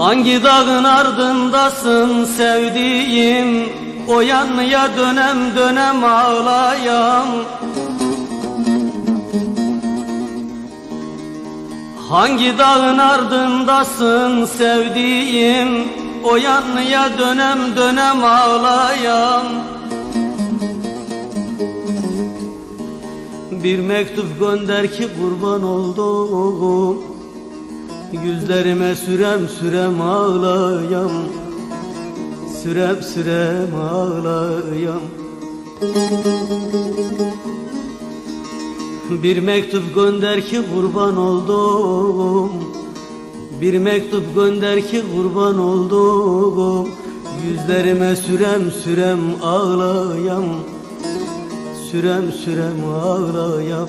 Hangi dağın ardındasın sevdiğim? O yanlıya dönem dönem ağlayan. Hangi dağın ardındasın sevdiğim? O yanlıya dönem dönem ağlayan. Bir mektup gönder ki kurban oldum Yüzlerime sürem sürem ağlayam. Sürem sürem ağlayam. Bir mektup gönder ki kurban oldum. Bir mektup gönder ki kurban oldum. Yüzlerime sürem sürem ağlayam. Sürem sürem ağlayam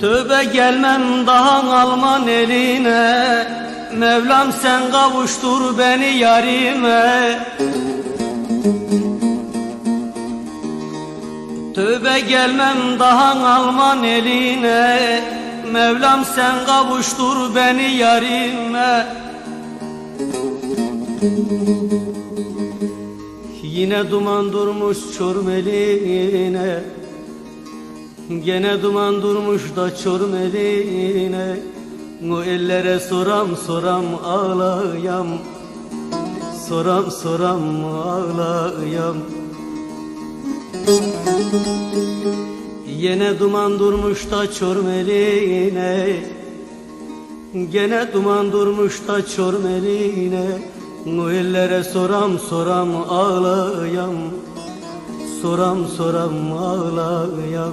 Tövbe gelmem daha alman eline. Mevlam sen kavuştur beni yarime. Tövbe gelmem daha alman eline. Mevlam sen kavuştur beni yarime. Yine duman durmuş çormeline Gene duman durmuş da çormeline O ellere soram soram ağlayam. Soram soram ağlayam. Yine duman durmuş da çormeline Gene duman durmuş da çormeline O ellere soram soram ağlayam. Soram soram ağlayam